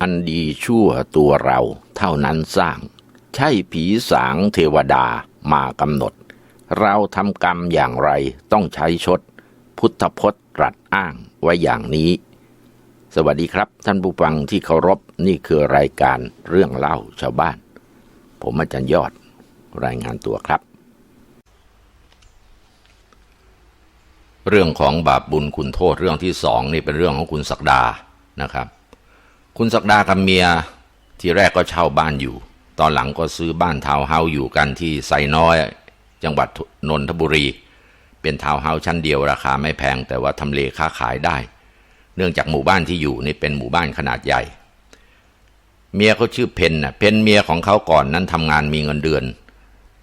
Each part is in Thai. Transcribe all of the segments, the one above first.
อันดีชั่วตัวเราเท่านั้นสร้าง ใช่ผีสางเทวดามากำหนด เราทำกรรมอย่างไรต้องใช้ชด พุทธพจน์ตรัสอ้างไว้อย่างนี้ สวัสดีครับ ท่านผู้ฟังที่เคารพนี่คือรายการเรื่องเล่าชาวบ้าน ผมอาจารย์ยอดรายงานตัวครับ เรื่องของบาปบุญคุณโทษเรื่องที่สองนี่เป็นเรื่องของคุณศักดานะครับ คุณศักดากับเมียที่แรกก็เช่าบ้านอยู่ ตอนหลังก็ซื้อบ้านทาวน์เฮาส์อยู่กันที่ไซน้อย จังหวัดนนทบุรี เป็นทาวน์เฮาส์ชั้นเดียวราคาไม่แพง แต่ว่าทำเลค้าขายได้ เนื่องจากหมู่บ้านที่อยู่นี่เป็นหมู่บ้านขนาดใหญ่ เมียเขาชื่อเพนน่ะเพนเมียของเขาก่อนนั้นทำงานมีเงินเดือน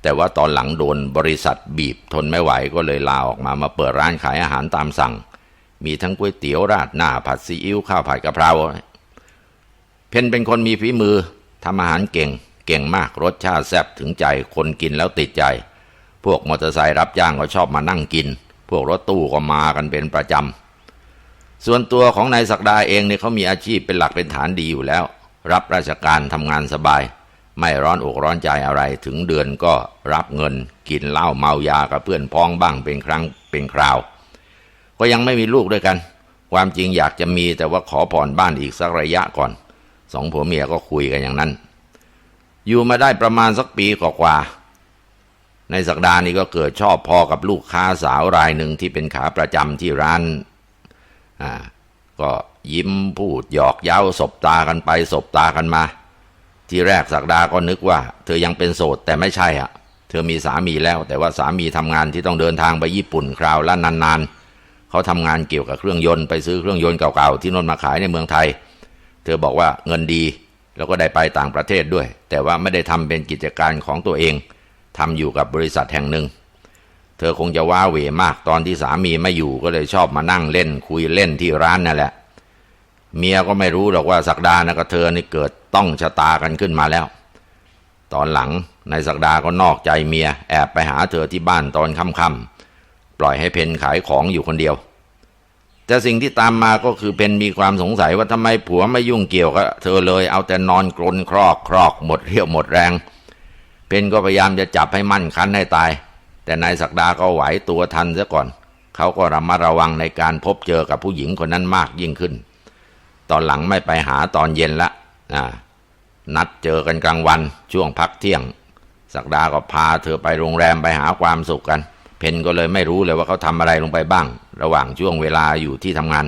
แต่ว่าตอนหลังโดนบริษัทบีบทนไม่ไหวก็เลยลาออกมามาเปิดร้านขายอาหารตามสั่ง มีทั้งก๋วยเตี๋ยวราดหน้าผัดซีอิ๊วข้าวผัดกะเพรา เพนเป็นคนมีฝีมือทำอาหารเก่ง เก่งมากรสชาติแซ่บถึงใจคนกินแล้วติดใจ พวกมอเตอร์ไซค์รับจ้างก็ชอบมานั่งกิน พวกรถตู้ก็มากันเป็นประจำส่วนตัวของนายศักดาเองเนี่ยเขามีอาชีพเป็นหลักเป็นฐานดีอยู่แล้ว รับราชการทำงานสบาย ไม่ร้อนอกร้อนใจอะไรถึงเดือนก็รับเงิน กินเหล้าเมายากับเพื่อนพ้องบ้างเป็นครั้งเป็นคราว ก็ยังไม่มีลูกด้วยกัน ความจริงอยากจะมีแต่ว่าขอผ่อนบ้านอีกสักระยะก่อน สองผัวเมียก็คุยกันอย่างนั้น อยู่มาได้ประมาณสักปีกว่าๆในสักดาห์นี่ก็เกิดชอบพอกับลูกค้าสาวรายหนึ่งที่เป็นขาประจำที่ร้านอ่าก็ยิ้มพูดหยอกเย้าสบตากันไปสบตากันมา ที่แรกสักดาก็นึกว่า เธอยังเป็นโสดแต่ไม่ใช่อะเธอมีสามีแล้ว แต่ว่าสามีทำงานที่ต้องเดินทางไปญี่ปุ่นคราวละนานๆเขาทำงานเกี่ยวกับเครื่องยนต์ไปซื้อเครื่องยนต์เก่าๆที่นนมาขายในเมืองไทย เธอบอกว่าเงินดี แล้วก็ได้ไปต่างประเทศด้วย แต่ว่าไม่ได้ทำเป็นกิจการของตัวเองทำอยู่กับบริษัทแห่งหนึ่ง เธอคงจะว้าเหวมากตอนที่สามีไม่อยู่ก็เลยชอบมานั่งเล่น คุยเล่นที่ร้านนั่นแหละ เมียก็ไม่รู้หรอกว่าสักดานะกับเธอนี่เกิดต้องชะตากันขึ้นมาแล้ว ตอนหลังนายสักดาก็นอกใจเมียแอบไปหาเธอที่บ้านตอนค่ำๆปล่อยให้เพนขายของอยู่คนเดียว แต่สิ่งที่ตามมาก็คือเพนมีความสงสัยว่าทำไมผัวไม่ยุ่งเกี่ยวกับเธอเลย เอาแต่นอนกรนครอกครอกหมดเรี่ยวหมดแรงเพนก็พยายามจะจับให้มั่นคันให้ตาย แต่นายศักดาก็ไหวตัวทันซะก่อน เขาก็ระมัดระวังในการพบเจอกับผู้หญิงคนนั้นมากยิ่งขึ้น ตอนหลังไม่ไปหาตอนเย็นละนัดเจอกันกลางวันช่วงพักเที่ยง ศักดาก็พาเธอไปโรงแรมไปหาความสุขกัน พนก็เลยไม่รู้เลยว่าเขาทำอะไรลงไปบ้าง ระหว่างช่วงเวลาอยู่ที่ทำงาน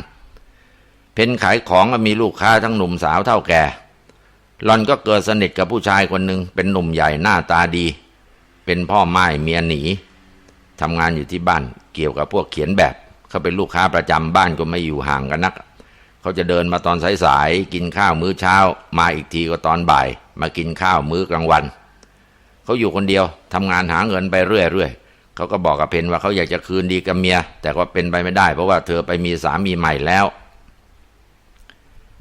เพนขายของมีลูกค้าทั้งหนุ่มสาวเท่าแก่หลอนก็เกิดสนิทกับผู้ชายคนหนึ่งเป็นหนุ่มใหญ่หน้าตาดี เป็นพ่อไม้เมียหนีทำงานอยู่ที่บ้านเกี่ยวกับพวกเขียนแบบ เขาเป็นลูกค้าประจำบ้านก็ไม่อยู่ห่างกันนัก เขาจะเดินมาตอนสายๆกินข้าวมื้อเช้า มาอีกทีก็ตอนบ่าย มากินข้าวมื้อกลางวัน เขาอยู่คนเดียวทำงานหาเงินไปเรื่อยๆ เขาก็บอกกับเพนว่าเขาอยากจะคืนดีกับเมีย แต่ว่าเป็นไปไม่ได้ เพราะว่าเธอไปมีสามีใหม่แล้ว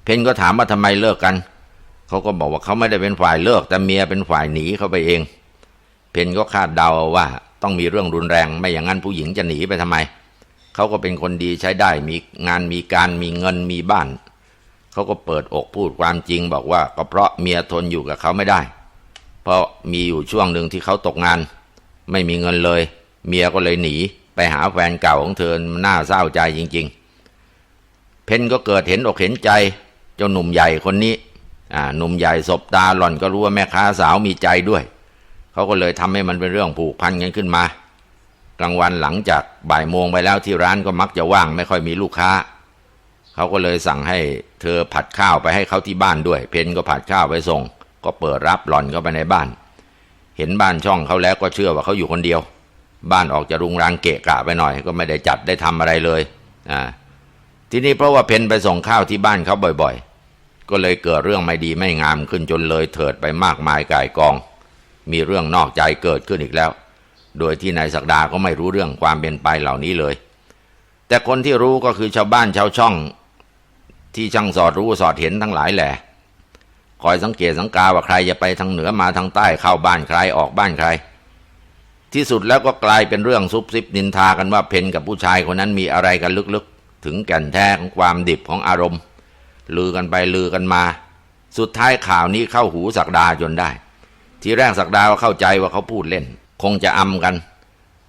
เพนก็ถามว่าทำไมเลิกกัน เขาก็บอกว่าเขาไม่ได้เป็นฝ่ายเลิก แต่เมียเป็นฝ่ายหนีเข้าไปเอง เพนก็คาดเดาว่าต้องมีเรื่องรุนแรง ไม่อย่างนั้นผู้หญิงจะหนีไปทำไม เขาก็เป็นคนดีใช้ได้มีงานมีการมีเงินมีบ้าน เขาก็เปิดอกพูดความจริง บอกว่าก็เพราะเมียทนอยู่กับเขาไม่ได้ เพราะมีอยู่ช่วงหนึ่งที่เขาตกงาน ไม่มีเงินเลย เมียก็เลยหนี ไปหาแฟนเก่าของเธอน่าเศร้าใจจริง ๆ เพนก็เกิดเห็นอกเห็นใจ เจ้าหนุ่มใหญ่คนนี้หนุ่มใหญ่ศบตาหล่อนก็รู้ว่าแม่ค้าสาวมีใจด้วย เขาก็เลยทำให้มันเป็นเรื่องผูกพันกันขึ้นมา กลางวันหลังจากบ่ายโมงไปแล้วที่ร้านก็มักจะว่างไม่ค่อยมีลูกค้า เขาก็เลยสั่งให้เธอผัดข้าวไปให้เขาที่บ้านด้วย เพนก็ผัดข้าวไปส่ง ก็เปิดรับหล่อนเข้าไปในบ้าน เห็นบ้านช่องเขาแล้วก็เชื่อว่าเขาอยู่คนเดียว บ้านออกจะรุงรังเกะกะไปหน่อย ก็ไม่ได้จัดได้ทำอะไรเลยอ่าทีนี้เพราะว่าเพนไปส่งข้าวที่บ้านเขาบ่อยๆ ก็เลยเกิดเรื่องไม่ดีไม่งามขึ้นจนเลยเถิดไปมากมายก่ายกอง มีเรื่องนอกใจเกิดขึ้นอีกแล้ว โดยที่นายศักดาก็ไม่รู้เรื่องความเป็นไปเหล่านี้เลย แต่คนที่รู้ก็คือชาวบ้านชาวช่อง ที่ช่างสอดรู้สอดเห็นทั้งหลายแหละคอยสังเกตสังกาว่าใครจะไปทางเหนือมาทางใต้เข้าบ้านใครออกบ้านใคร ที่สุดแล้วก็กลายเป็นเรื่องซุบซิบนินทากันว่าเพนกับผู้ชายคนนั้นมีอะไรกันลึกๆ ถึงแก่นแท้ของความดิบของอารมณ์ ลือกันไปลือกันมา สุดท้ายข่าวนี้เข้าหูศักดาจนได้ ทีแรกศักดาก็เข้าใจว่าเขาพูดเล่น คงจะอำกัน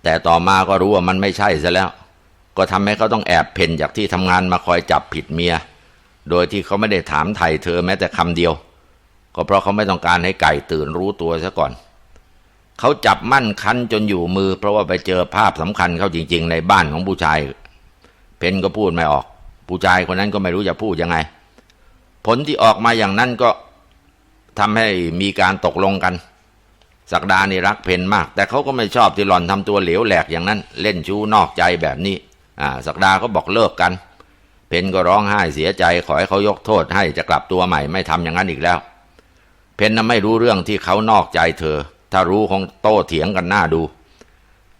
แต่ต่อมาก็รู้ว่ามันไม่ใช่ซะแล้ว ก็ทำให้เขาต้องแอบเพนจากที่ทำงานมาคอยจับผิดเมีย โดยที่เขาไม่ได้ถามไถ่เธอแม้แต่คำเดียว ก็เพราะเขาไม่ต้องการให้ไก่ตื่นรู้ตัวซะก่อน เขาจับมั่นคันจนอยู่มือ เพราะว่าไปเจอภาพสำคัญเข้าจริง ๆ ในบ้านของผู้ชาย เพนก็พูดไม่ออก ผู้ชายคนนั้นก็ไม่รู้จะพูดยังไง ผลที่ออกมาอย่างนั้นก็ทำให้มีการตกลงกันศักดานี่รักเพนมาก แต่เขาก็ไม่ชอบที่หล่อนทำตัวเหลวแหลกอย่างนั้น เล่นชู้นอกใจแบบนี้อ่าศักดาก็บอกเลิกกัน เพนก็ร้องไห้เสียใจขอให้เขายกโทษให้จะกลับตัวใหม่ไม่ทำอย่างนั้นอีกแล้ว เพนน่ะไม่รู้เรื่องที่เขานอกใจเธอ ถ้ารู้คงโต้เถียงกันหน้าดู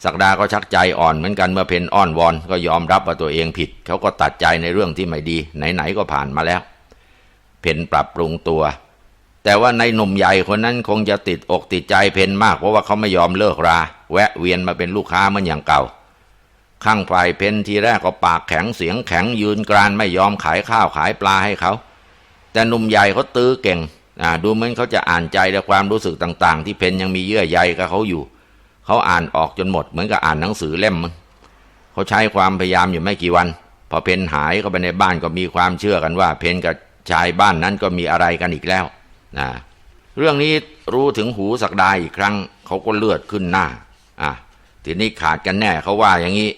ศักดาก็ชักใจอ่อนเหมือนกันเมื่อเพนอ้อนวอนก็ยอมรับว่าตัวเองผิด เขาก็ตัดใจในเรื่องที่ไม่ดี ไหนๆก็ผ่านมาแล้ว เพนปรับปรุงตัว แต่ว่าในหนุ่มใหญ่คนนั้นคงจะติดอกติดใจเพนมากเพราะว่าเขาไม่ยอมเลิกรา แวะเวียนมาเป็นลูกค้าเหมือนอย่างเก่า ข้างฝ่ายเพนทีแรกก็ปากแข็งเสียงแข็งยืนกรานไม่ยอมขายข้าวขายปลาให้เขาแต่หนุ่มใหญ่เขาตื้อเก่ง ดูเหมือนเขาจะอ่านใจและความรู้สึกต่าง ๆ ที่เพนยังมีเยื่อใยกับเขาอยู่ เขาอ่านออกจนหมดเหมือนกับอ่านหนังสือเล่มมันเขาใช้ความพยายามอยู่ไม่กี่วัน พอเพนหายเข้าไปในบ้านก็มีความเชื่อกันว่า เพนกับชายบ้านนั้นก็มีอะไรกันอีกแล้วนะเรื่องนี้รู้ถึงหูสักดาอีกครั้งเขาก็เลือดขึ้นหน้าอะทีนี้ขาดกันแน่เขาว่าอย่างนี้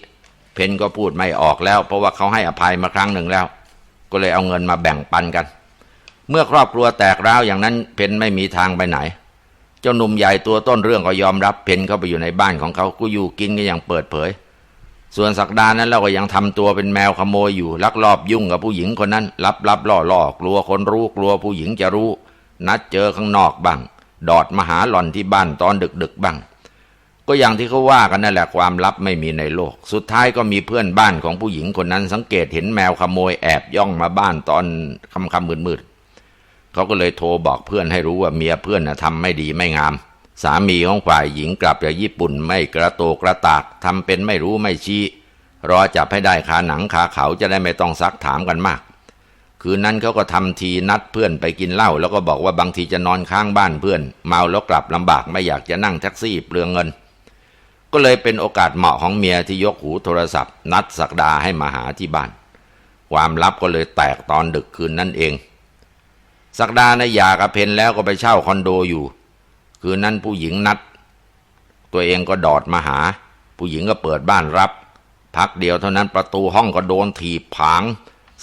เพนก็พูดไม่ออกแล้ว เพราะว่าเขาให้อภัยมาครั้งหนึ่งแล้ว ก็เลยเอาเงินมาแบ่งปันกัน เมื่อครอบครัวแตกร้าวอย่างนั้นเพนไม่มีทางไปไหน เจ้าหนุ่มใหญ่ตัวต้นเรื่องก็ยอมรับเพนเข้าไปอยู่ในบ้านของเขาก็อยู่กินกันอย่างเปิดเผย ส่วนสักดานั้นเราก็ยังทำตัวเป็นแมวขโมยอยู่ลักลอบยุ่งกับผู้หญิงคนนั้นลับลับล่อล่อกลัวคนรู้กลัวผู้หญิงจะรู้ นัดเจอข้างนอกบ้างดอดมาหาหล่อนที่บ้านตอนดึกๆบ้าง ก็อย่างที่เขาว่ากันนั่นแหละความลับไม่มีในโลก สุดท้ายก็มีเพื่อนบ้านของผู้หญิงคนนั้นสังเกตเห็นแมวขโมยแอบย่องมาบ้านตอนค่ำๆมืด เขาก็เลยโทรบอกเพื่อนให้รู้ว่าเมียเพื่อนนะทำไม่ดีไม่งาม สามีของฝ่ายหญิงกลับจากญี่ปุ่นไม่กระโตกระตากทำเป็นไม่รู้ไม่ชี้รอจับให้ได้คาหนังคาเขาจะได้ไม่ต้องซักถามกันมาก คืนนั้นเขาก็ทำทีนัดเพื่อนไปกินเหล้าแล้วก็บอกว่าบางทีจะนอนข้างบ้านเพื่อน เมาแล้วกลับลำบากไม่อยากจะนั่งแท็กซี่เปลืองเงิน ก็เลยเป็นโอกาสเหมาะของเมียที่ยกหูโทรศัพท์ นัดสักดาให้มาหาที่บ้าน ความลับก็เลยแตกตอนดึกคืนนั่นเอง สักดาในหยากับเพนแล้วก็ไปเช่าคอนโดอยู่ คืนนั้นผู้หญิงนัด ตัวเองก็ดอดมาหา ผู้หญิงก็เปิดบ้านรับ พักเดียวเท่านั้นประตูห้องก็โดนถีบผาง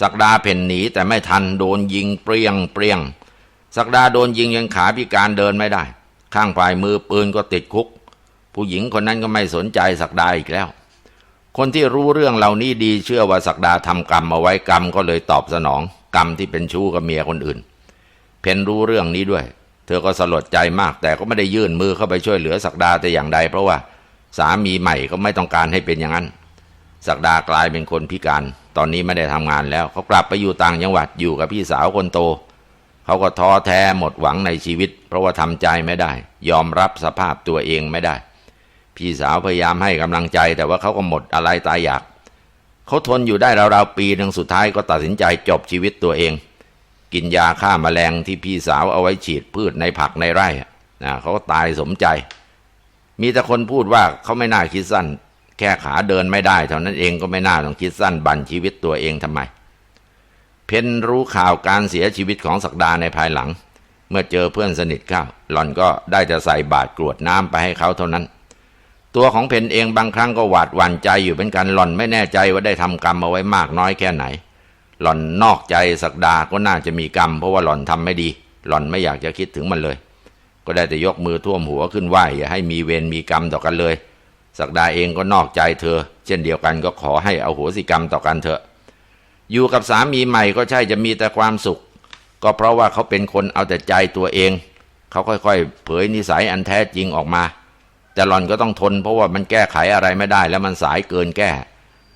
สักดาเพ่นหนีแต่ไม่ทันโดนยิงเปรี้ยงเปรี้ยง สักดาโดนยิงยังขาพิการเดินไม่ได้ ข้างฝ่ายมือปืนก็ติดคุก ผู้หญิงคนนั้นก็ไม่สนใจสักดาอีกแล้ว คนที่รู้เรื่องเหล่านี้ดีเชื่อว่าสักดาทำกรรมเอาไว้กรรมก็เลยตอบสนอง กรรมที่เป็นชู้กับเมียคนอื่น เพนรู้เรื่องนี้ด้วย เธอก็สลดใจมาก แต่ก็ไม่ได้ยื่นมือเข้าไปช่วยเหลือสักดาแต่อย่างใด เพราะว่าสามีใหม่ก็ไม่ต้องการให้เป็นอย่างนั้น สักดากลายเป็นคนพิการ ตอนนี้ไม่ได้ทำงานแล้ว เขากลับไปอยู่ต่างจังหวัดอยู่กับพี่สาวคนโต เขาก็ท้อแท้หมดหวังในชีวิต เพราะว่าทำใจไม่ได้ ยอมรับสภาพตัวเองไม่ได้ พี่สาวพยายามให้กำลังใจ แต่ว่าเขาก็หมดอะไรตายอยาก เขาทนอยู่ได้ราวๆปีหนึ่งสุดท้ายก็ตัดสินใจจบชีวิตตัวเอง กินยาฆ่ามาแมลงที่พี่สาวเอาไว้ฉีดพืชในผักในไร่นะเขาก็ตายสมใจ มีแต่คนพูดว่าเขาไม่น่าคิดสั้น แค่ขาเดินไม่ได้เท่านั้นเองก็ไม่น่าต้องคิดสั้นบั่นชีวิตตัวเองทำไม เพนรู้ข่าวการเสียชีวิตของศักดาในภายหลัง เมื่อเจอเพื่อนสนิทเข้าหล่อนก็ได้จะใส่บาตรกรวดน้ำไปให้เขาเท่านั้น ตัวของเพนเองบางครั้งก็หวาดหวั่นใจอยู่เป็นกันหล่อนไม่แน่ใจว่าได้ทำกรรมเอาไว้มากน้อยแค่ไหน หล่อนนอกใจศักดาก็น่าจะมีกรรม เพราะว่าหล่อนทำไม่ดี หล่อนไม่อยากจะคิดถึงมันเลย ก็ได้แต่ยกมือท่วมหัวขึ้นไหวอย่าให้มีเวรมีกรรมต่อกันเลยศักดาเองก็นอกใจเธอ เช่นเดียวกันก็ขอให้เอาโหสิกรรมต่อกันเถอะ อยู่กับสามีใหม่ก็ใช่จะมีแต่ความสุข ก็เพราะว่าเขาเป็นคนเอาแต่ใจตัวเอง เขาค่อยๆ เผยนิสัยอันแท้จริงออกมา แต่หล่อนก็ต้องทน เพราะว่ามันแก้ไขอะไรไม่ได้ แล้วมันสายเกินแก้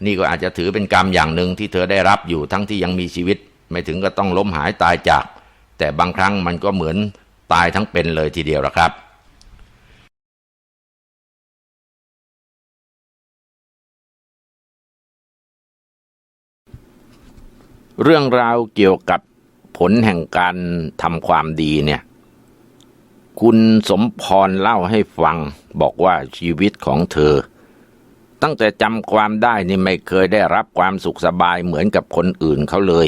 นี่ก็อาจจะถือเป็นกรรมอย่างหนึ่งที่เธอได้รับอยู่ทั้งที่ยังมีชีวิต ไม่ถึงก็ต้องล้มหายตายจาก แต่บางครั้งมันก็เหมือนตายทั้งเป็นเลยทีเดียวละครับเรื่องราวเกี่ยวกับผลแห่งการทำความดีเนี่ย คุณสมพรเล่าให้ฟังบอกว่าชีวิตของเธอ ตั้งแต่จำความได้นี่ไม่เคยได้รับความสุขสบายเหมือนกับคนอื่นเขาเลย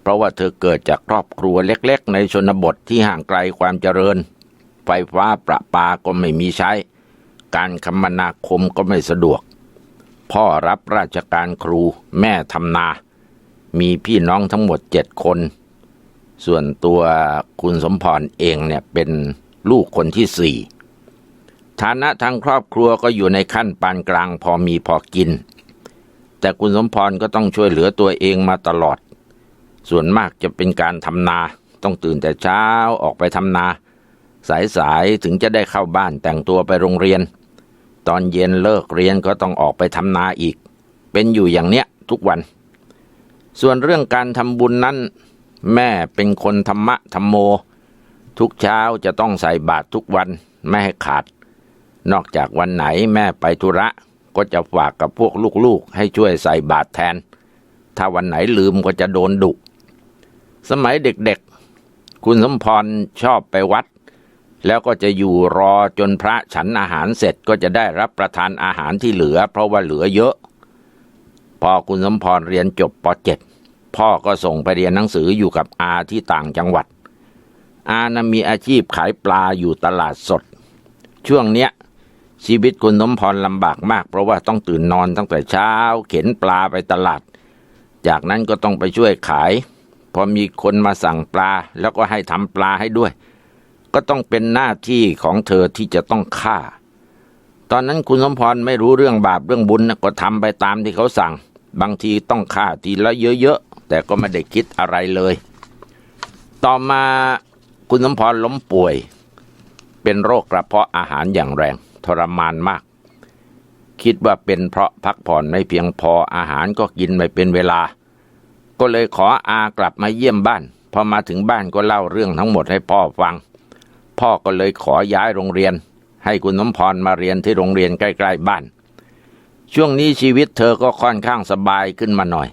เพราะว่าเธอเกิดจากครอบครัวเล็กๆ ในชนบทที่ห่างไกลความเจริญ ไฟฟ้าประปาก็ไม่มีใช้ การคมนาคมก็ไม่สะดวก พ่อรับราชการครูแม่ทำนา มีพี่น้องทั้งหมดเจ็ดคน ส่วนตัวคุณสมพรเองเนี่ยเป็นลูกคนที่สี่ ฐานะทางครอบครัวก็อยู่ในขั้นปานกลางพอมีพอกิน แต่คุณสมพรก็ต้องช่วยเหลือตัวเองมาตลอด ส่วนมากจะเป็นการทำนา ต้องตื่นแต่เช้าออกไปทำนา สายๆถึงจะได้เข้าบ้านแต่งตัวไปโรงเรียน ตอนเย็นเลิกเรียนก็ต้องออกไปทำนาอีก เป็นอยู่อย่างเนี้ยทุกวัน ส่วนเรื่องการทำบุญนั้น แม่เป็นคนธรรมะธรรมโม ทุกเช้าจะต้องใส่บาตรทุกวันไม่ให้ขาด นอกจากวันไหนแม่ไปธุระก็จะฝากกับพวกลูกๆ ให้ช่วยใส่บาตรแทน ถ้าวันไหนลืมก็จะโดนดุ สมัยเด็กๆ คุณสมพรชอบไปวัด แล้วก็จะอยู่รอจนพระฉันอาหารเสร็จก็จะได้รับประทานอาหารที่เหลือ เพราะว่าเหลือเยอะ พอคุณสมพรเรียนจบป .7 พ่อก็ส่งไปเรียนหนังสืออยู่กับอาที่ต่างจังหวัด อานะมีอาชีพขายปลาอยู่ตลาดสด ช่วงเนี้ย ชีวิตคุณสมพรลำบากมาก เพราะว่าต้องตื่นนอนตั้งแต่เช้า เข็นปลาไปตลาด จากนั้นก็ต้องไปช่วยขาย พอมีคนมาสั่งปลาแล้วก็ให้ทำปลาให้ด้วย ก็ต้องเป็นหน้าที่ของเธอที่จะต้องฆ่า ตอนนั้นคุณสมพรไม่รู้เรื่องบาปเรื่องบุญนะก็ทำไปตามที่เขาสั่ง บางทีต้องฆ่าทีละเยอะๆแต่ก็ไม่ได้คิดอะไรเลย ต่อมาคุณสมพรล้มป่วย เป็นโรคกระเพาะอาหารอย่างแรง ทรมานมาก คิดว่าเป็นเพราะพักผ่อนไม่เพียงพออาหารก็กินไม่เป็นเวลา ก็เลยขออากลับมาเยี่ยมบ้าน พอมาถึงบ้านก็เล่าเรื่องทั้งหมดให้พ่อฟัง พ่อก็เลยขอย้ายโรงเรียน ให้คุณสมพรมาเรียนที่โรงเรียนใกล้ๆบ้าน ช่วงนี้ชีวิตเธอก็ค่อนข้างสบายขึ้นมาหน่อย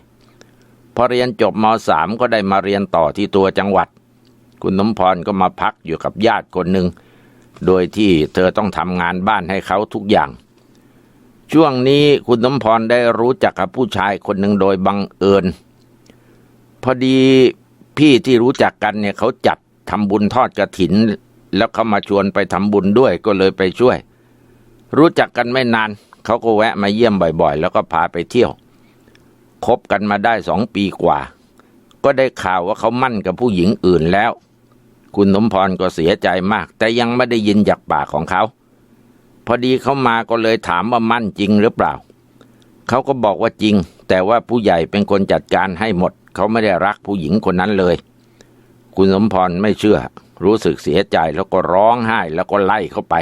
พอเรียนจบมสามก็ได้มาเรียนต่อที่ตัวจังหวัด คุณสมพรก็มาพักอยู่กับญาติคนหนึ่ง โดยที่เธอต้องทำงานบ้านให้เขาทุกอย่าง ช่วงนี้คุณสมพรได้รู้จักกับผู้ชายคนหนึ่งโดยบังเอิญ พอดีพี่ที่รู้จักกันเนี่ยเขาจัดทำบุญทอดกระถิน แล้วเขามาชวนไปทำบุญด้วยก็เลยไปช่วย รู้จักกันไม่นาน เขาก็แวะมาเยี่ยมบ่อยๆ แล้วก็พาไปเที่ยวคบกันมาได้สองปีกว่า ก็ได้ข่าวว่าเขามั่นกับผู้หญิงอื่นแล้ว คุณสมพรก็เสียใจมาก แต่ยังไม่ได้ยินจากปากของเขา พอดีเขามาก็เลยถามว่ามั่นจริงหรือเปล่า เขาก็บอกว่าจริง แต่ว่าผู้ใหญ่เป็นคนจัดการให้หมด เขาไม่ได้รักผู้หญิงคนนั้นเลย คุณสมพรไม่เชื่อ รู้สึกเสียใจแล้วก็ร้องไห้แล้วก็ไล่เข้าไป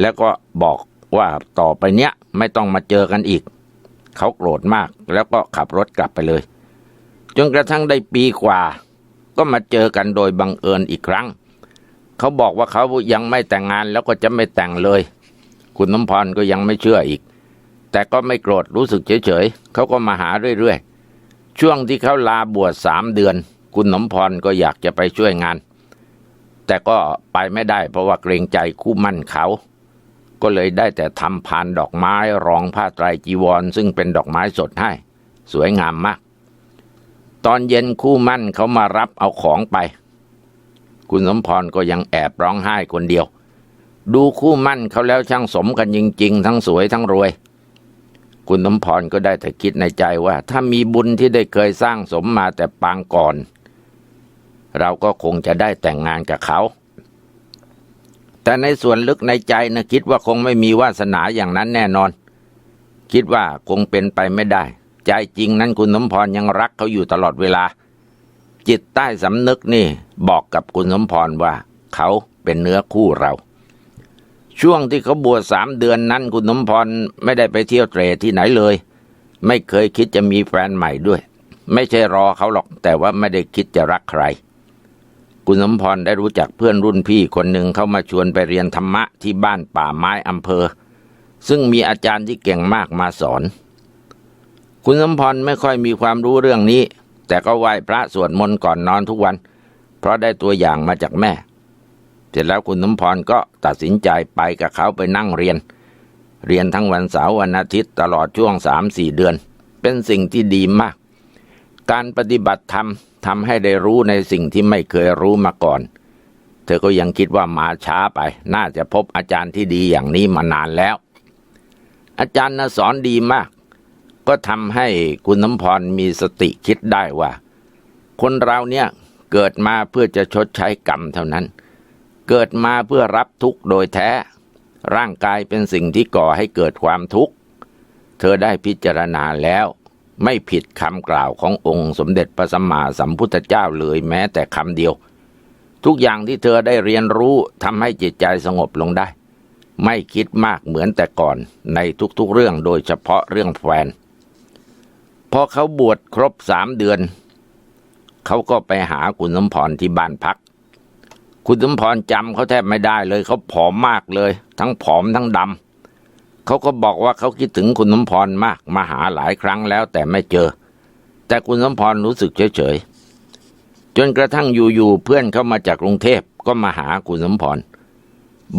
แล้วก็บอกว่าต่อไปเนี้ยไม่ต้องมาเจอกันอีก เขาโกรธมากแล้วก็ขับรถกลับไปเลย จนกระทั่งได้ปีกว่า ก็มาเจอกันโดยบังเอิญอีกครั้ง เขาบอกว่าเขายังไม่แต่งงานแล้วก็จะไม่แต่งเลย คุณน้ำพรก็ยังไม่เชื่ออีก แต่ก็ไม่โกรธรู้สึกเฉยๆเขาก็มาหาเรื่อยๆ ช่วงที่เขาลาบวชสามเดือน คุณน้ำพรก็อยากจะไปช่วยงาน แต่ก็ไปไม่ได้เพราะว่าเกรงใจคู่มั่นเขาก็เลยได้แต่ทำพานดอกไม้รองผ้าไตรจีวร ซึ่งเป็นดอกไม้สดให้ สวยงามมาก ตอนเย็นคู่มั่นเขามารับเอาของไป คุณสมพรก็ยังแอบร้องไห้คนเดียว ดูคู่มั่นเขาแล้วช่างสมกันจริง ๆ ทั้งสวยทั้งรวย คุณสมพรก็ได้แต่คิดในใจว่า ถ้ามีบุญที่ได้เคยสร้างสมมาแต่ปางก่อน เราก็คงจะได้แต่งงานกับเขา แต่ในส่วนลึกในใจนะคิดว่าคงไม่มีวาสนาอย่างนั้นแน่นอน คิดว่าคงเป็นไปไม่ได้ ใจจริงนั้นคุณสมพรยังรักเขาอยู่ตลอดเวลา จิตใต้สำนึกนี่บอกกับคุณสมพรว่า เขาเป็นเนื้อคู่เรา ช่วงที่เขาบวชสามเดือนนั้นคุณสมพรไม่ได้ไปเที่ยวเตรที่ไหนเลย ไม่เคยคิดจะมีแฟนใหม่ด้วย ไม่ใช่รอเขาหรอกแต่ว่าไม่ได้คิดจะรักใคร คุณสมพรได้รู้จักเพื่อนรุ่นพี่คนหนึ่งเขามาชวนไปเรียนธรรมะที่บ้านป่าไม้อำเภอ ซึ่งมีอาจารย์ที่เก่งมากมาสอน คุณสมพรไม่ค่อยมีความรู้เรื่องนี้ แต่ก็ไหว้พระสวดมนต์ก่อนนอนทุกวัน เพราะได้ตัวอย่างมาจากแม่ เสร็จแล้วคุณสมพรก็ตัดสินใจไปกับเขาไปนั่งเรียน เรียนทั้งวันเสาร์วันอาทิตย์ตลอดช่วงสามสี่เดือน เป็นสิ่งที่ดีมาก การปฏิบัติธรรมทำให้ได้รู้ในสิ่งที่ไม่เคยรู้มาก่อน เธอก็ยังคิดว่ามาช้าไป น่าจะพบอาจารย์ที่ดีอย่างนี้มานานแล้ว อาจารย์นะสอนดีมาก ก็ทำให้คุณน้ำพรมีสติคิดได้ว่า คนเราเนี่ยเกิดมาเพื่อจะชดใช้กรรมเท่านั้น เกิดมาเพื่อรับทุกข์โดยแท้ ร่างกายเป็นสิ่งที่ก่อให้เกิดความทุกข์ เธอได้พิจารณาแล้ว ไม่ผิดคำกล่าวขององค์สมเด็จพระสัมมาสัมพุทธเจ้าเลยแม้แต่คำเดียว ทุกอย่างที่เธอได้เรียนรู้ทำให้จิตใจสงบลงได้ ไม่คิดมากเหมือนแต่ก่อนในทุกๆเรื่องโดยเฉพาะเรื่องแฟน พอเขาบวชครบสามเดือน เขาก็ไปหาคุณสมพรที่บ้านพัก คุณสมพรจำเขาแทบไม่ได้เลย เขาผอมมากเลย ทั้งผอมทั้งดำเขาก็บอกว่าเขาคิดถึงคุณสมพรมากมาหาหลายครั้งแล้วแต่ไม่เจอ แต่คุณสมพรรู้สึกเฉยๆจนกระทั่งอยู่ๆเพื่อนเขามาจากกรุงเทพก็มาหาคุณสมพร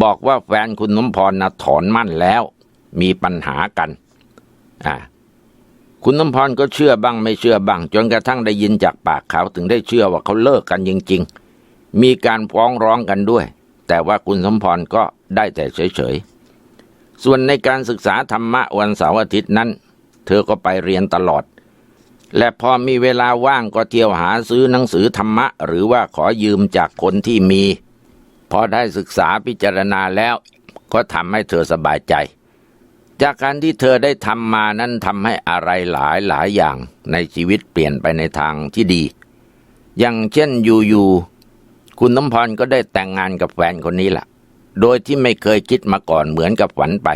บอกว่าแฟนคุณสมพรนะถอนมั่นแล้ว มีปัญหากัน อ่า คุณสมพรก็เชื่อบ้างไม่เชื่อบ้าง จนกระทั่งได้ยินจากปากเขาถึงได้เชื่อว่าเขาเลิกกันจริง ๆ มีการฟ้องร้องกันด้วย แต่ว่าคุณสมพรก็ได้แต่เฉยๆ ส่วนในการศึกษาธรรมะวันเสาร์อาทิตย์นั้น เธอก็ไปเรียนตลอด และพอมีเวลาว่างก็เที่ยวหาซื้อหนังสือธรรมะ หรือว่าขอยืมจากคนที่มี พอได้ศึกษาพิจารณาแล้ว ก็ทำให้เธอสบายใจ จากการที่เธอได้ทำมานั้นทำให้อะไรหลายหลายอย่างในชีวิตเปลี่ยนไปในทางที่ดี อย่างเช่นอยู่ๆคุณน้ำพรก็ได้แต่งงานกับแฟนคนนี้แหละโดยที่ไม่เคยคิดมาก่อนเหมือนกับฝันไป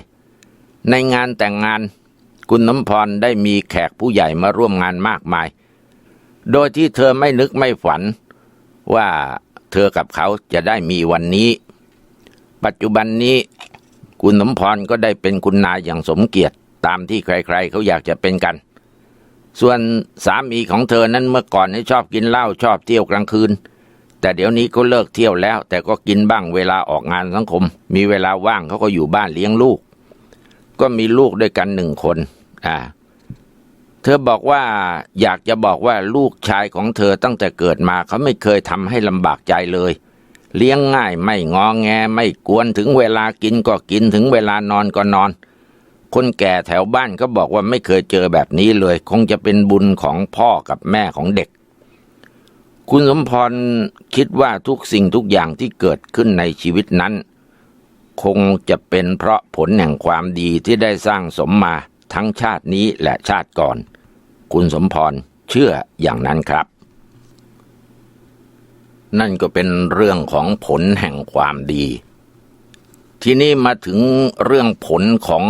ในงานแต่งงาน คุณน้ำพรได้มีแขกผู้ใหญ่มาร่วมงานมากมาย โดยที่เธอไม่นึกไม่ฝันว่าเธอกับเขาจะได้มีวันนี้ ปัจจุบันนี้ คุณสมพรก็ได้เป็นคุณนายอย่างสมเกียรติตามที่ใครๆเขาอยากจะเป็นกัน ส่วนสามีของเธอนั้นเมื่อก่อนให้ชอบกินเหล้าชอบเที่ยวกลางคืน แต่เดี๋ยวนี้เขาเลิกเที่ยวแล้ว แต่ก็กินบ้างเวลาออกงานสังคม มีเวลาว่างเขาก็อยู่บ้านเลี้ยงลูก ก็มีลูกด้วยกันหนึ่งคนอ่าเธอบอกว่าอยากจะบอกว่าลูกชายของเธอตั้งแต่เกิดมาเขาไม่เคยทำให้ลำบากใจเลย เลี้ยงง่ายไม่งอแงไม่กวนถึงเวลากินก็กินถึงเวลานอนก็นอน คนแก่แถวบ้านก็บอกว่าไม่เคยเจอแบบนี้เลย คงจะเป็นบุญของพ่อกับแม่ของเด็ก คุณสมพรคิดว่าทุกสิ่งทุกอย่างที่เกิดขึ้นในชีวิตนั้น คงจะเป็นเพราะผลแห่งความดีที่ได้สร้างสมมาทั้งชาตินี้และชาติก่อน คุณสมพรเชื่ออย่างนั้นครับ นั่นก็เป็นเรื่องของผลแห่งความดี ทีนี้มาถึงเรื่องผลของ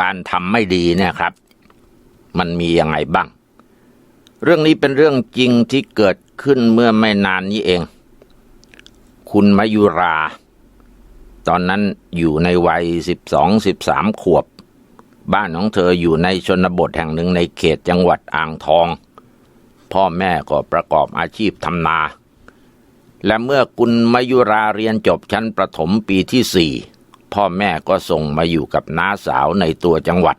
การทำไม่ดีเนี่ยครับ มันมียังไงบ้าง เรื่องนี้เป็นเรื่องจริงที่เกิดขึ้นเมื่อไม่นานนี้เอง คุณมายุรา ตอนนั้นอยู่ในวัยสิบสองสิบสามขวบ บ้านของเธออยู่ในชนบทแห่งหนึ่งในเขตจังหวัดอ่างทอง พ่อแม่ก็ประกอบอาชีพทำนา และเมื่อคุณมายุราเรียนจบชั้นประถมปีที่สี่พ่อแม่ก็ส่งมาอยู่กับน้าสาวในตัวจังหวัด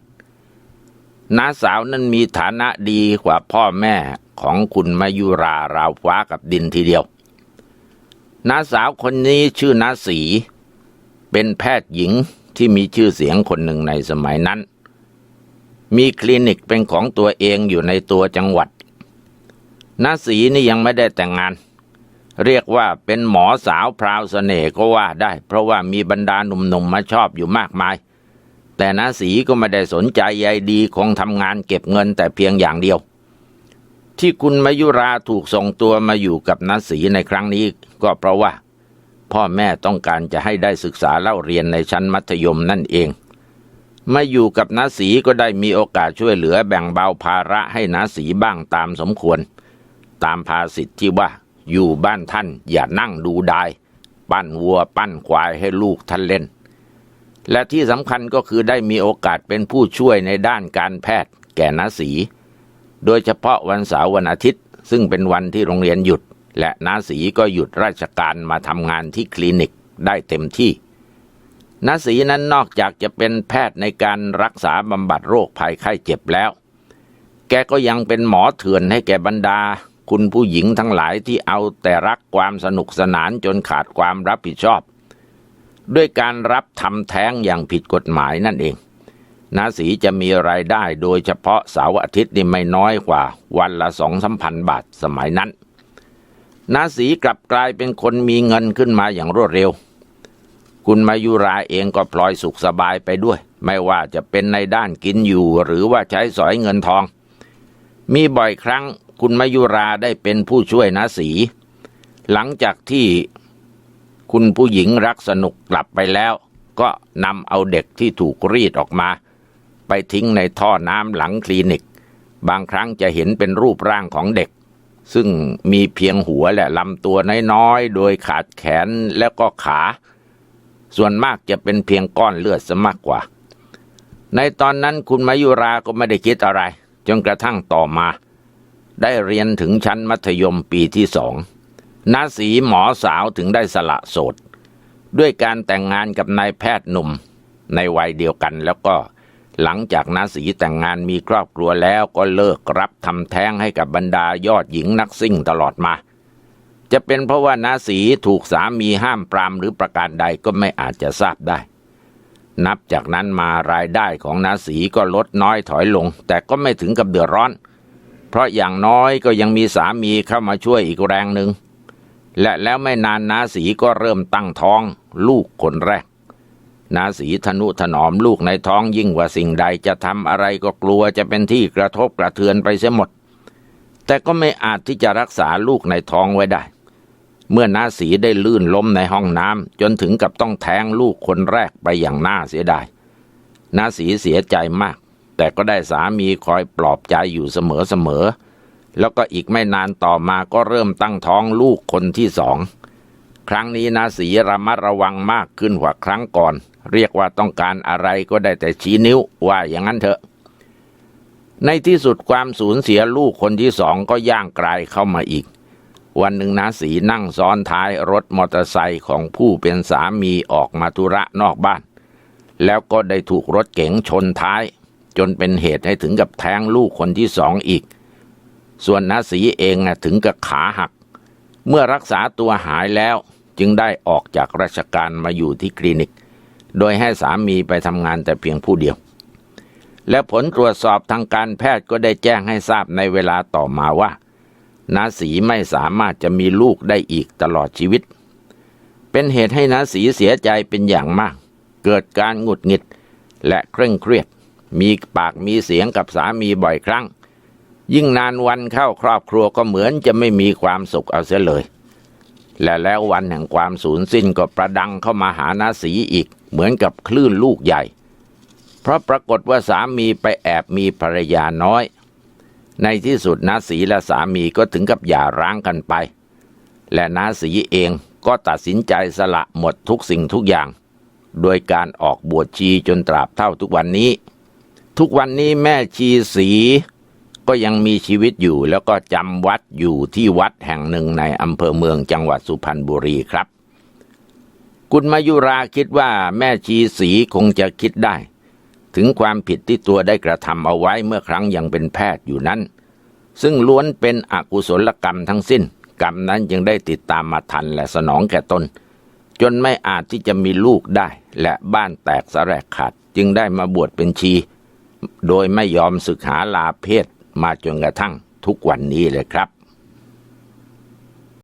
น้าสาวนั้นมีฐานะดีกว่าพ่อแม่ของคุณมายุราราวฟ้ากับดินทีเดียว น้าสาวคนนี้ชื่อน้าสี เป็นแพทย์หญิงที่มีชื่อเสียงคนหนึ่งในสมัยนั้น มีคลินิกเป็นของตัวเองอยู่ในตัวจังหวัดน้าสีนี่ยังไม่ได้แต่งงาน เรียกว่าเป็นหมอสาวพราวเสน่ห์ก็ว่าได้ เพราะว่ามีบรรดาหนุ่มๆมาชอบอยู่มากมาย แต่นาสีก็ไม่ได้สนใจใยดีคงทำงานเก็บเงินแต่เพียงอย่างเดียว ที่คุณมายุราถูกส่งตัวมาอยู่กับนาสีในครั้งนี้ ก็เพราะว่า พ่อแม่ต้องการจะให้ได้ศึกษาเล่าเรียนในชั้นมัธยมนั่นเองมาอยู่กับนาสีก็ได้มีโอกาสช่วยเหลือแบ่งเบาภาระให้นาสีบ้างตามสมควร ตามภาษิตที่ว่า อยู่บ้านท่านอย่านั่งดูได้ปั้นวัวปั้นควายให้ลูกท่านเล่น และที่สำคัญก็คือได้มีโอกาสเป็นผู้ช่วยในด้านการแพทย์ แก่น้าสี โดยเฉพาะวันเสาร์วันอาทิตย์ ซึ่งเป็นวันที่โรงเรียนหยุด และนาสีก็หยุดราชการมาทำงานที่คลินิกได้เต็มที่นาสีนั้นนอกจากจะเป็นแพทย์ในการรักษาบำบัดโรคภัยไข้เจ็บแล้ว แกก็ยังเป็นหมอเถื่อนให้แก่บรรดา คุณผู้หญิงทั้งหลายที่เอาแต่รักความสนุกสนานจนขาดความรับผิดชอบ ด้วยการรับทำแท้งอย่างผิดกฎหมายนั่นเองนาสีจะมีรายได้โดยเฉพาะเสาร์อาทิตย์นี่ไม่น้อยกว่า วันละสองสามพันบาทสมัยนั้นนาสีกลับกลายเป็นคนมีเงินขึ้นมาอย่างรวดเร็ว คุณมายุราเองก็พลอยสุขสบายไปด้วย ไม่ว่าจะเป็นในด้านกินอยู่หรือว่าใช้สอยเงินทอง มีบ่อยครั้ง คุณมายุราได้เป็นผู้ช่วยนาสี หลังจากที่คุณผู้หญิงรักสนุกกลับไปแล้ว ก็นำเอาเด็กที่ถูกรีดออกมา ไปทิ้งในท่อน้ำหลังคลินิก บางครั้งจะเห็นเป็นรูปร่างของเด็ก ซึ่งมีเพียงหัวและลำตัวน้อยๆ โดยขาดแขนแล้วก็ขา ส่วนมากจะเป็นเพียงก้อนเลือดซะมากกว่า ในตอนนั้นคุณมายุราก็ไม่ได้คิดอะไร จนกระทั่งต่อมา ได้เรียนถึงชั้นมัธยมปีที่สองนาสีหมอสาวถึงได้สละโสด ด้วยการแต่งงานกับนายแพทย์หนุ่ม ในวัยเดียวกันแล้วก็หลังจากนาสีแต่งงานมีครอบครัวแล้วก็เลิกรับทำแท้งให้กับบรรดายอดหญิงนักซิ่งตลอดมา จะเป็นเพราะว่านาสีถูกสามีห้ามปรามหรือประการใดก็ไม่อาจจะทราบได้ นับจากนั้นมารายได้ของนาสีก็ลดน้อยถอยลง แต่ก็ไม่ถึงกับเดือดร้อนเราะอย่างน้อยก็ยังมีสามีเข้ามาช่วยอีกแรงหนึ่ง และแล้วไม่นานนาสีก็เริ่มตั้งท้อง ลูกคนแรก นาสีธนุถนอมลูกในท้องยิ่งกว่าสิ่งใดจะทำอะไรก็กลัวจะเป็นที่กระทบกระเทือนไปเสียหมด แต่ก็ไม่อาจที่จะรักษาลูกในท้องไว้ได้ เมื่อนาสีได้ลื่นล้มในห้องน้ำจนถึงกับต้องแทงลูกคนแรกไปอย่างน่าเสียดายนาสีเสียใจมาก แต่ก็ได้สามีคอยปลอบใจอยู่เสมอๆ แล้วก็อีกไม่นานต่อมาก็เริ่มตั้งท้องลูกคนที่สอง ครั้งนี้นาสีระมัดระวังมากขึ้นกว่าครั้งก่อน เรียกว่าต้องการอะไรก็ได้แต่ชี้นิ้วว่าอย่างนั้นเถอะ ในที่สุดความสูญเสียลูกคนที่สองก็ย่างกลายเข้ามาอีก วันหนึ่งนาสีนั่งซ้อนท้ายรถมอเตอร์ไซค์ของผู้เป็นสามีออกมาธุระนอกบ้าน แล้วก็ได้ถูกรถเก๋งชนท้าย จนเป็นเหตุให้ถึงกับแทงลูกคนที่สองอีก ส่วนนาสีเองถึงกับขาหัก เมื่อรักษาตัวหายแล้วจึงได้ออกจากราชการมาอยู่ที่คลินิก โดยให้สามีไปทำงานแต่เพียงผู้เดียว และผลตรวจสอบทางการแพทย์ก็ได้แจ้งให้ทราบในเวลาต่อมาว่า นาสีไม่สามารถจะมีลูกได้อีกตลอดชีวิต เป็นเหตุให้นาสีเสียใจเป็นอย่างมาก เกิดการหงุดหงิดและเคร่งเครียด มีปากมีเสียงกับสามีบ่อยครั้ง ยิ่งนานวันเข้าครอบครัวก็เหมือนจะไม่มีความสุขเอาเสียเลย และแล้ววันแห่งความสูญสิ้นก็ประดังเข้ามาหานาสีอีกเหมือนกับคลื่นลูกใหญ่ เพราะปรากฏว่าสามีไปแอบมีภรรยาน้อย ในที่สุดนาสีและสามีก็ถึงกับหย่าร้างกันไป และนาสีเองก็ตัดสินใจสละหมดทุกสิ่งทุกอย่าง โดยการออกบวชชีจนตราบเท่าทุกวันนี้ ทุกวันนี้แม่ชีสีก็ยังมีชีวิตอยู่แล้วก็จำวัดอยู่ที่วัดแห่งหนึ่งในอำเภอเมืองจังหวัดสุพรรณบุรีครับ คุณมายุราคิดว่าแม่ชีสีคงจะคิดได้ ถึงความผิดที่ตัวได้กระทำเอาไว้เมื่อครั้งยังเป็นแพทย์อยู่นั้น ซึ่งล้วนเป็นอกุศลกรรมทั้งสิ้น กรรมนั้นยังได้ติดตามมาทันและสนองแก่ตน จนไม่อาจที่จะมีลูกได้ และบ้านแตกสลกขาดจึงได้มาบวชเป็นชี โดยไม่ยอมศึกษาลาเพศมาจนกระทั่งทุกวันนี้เลยครับ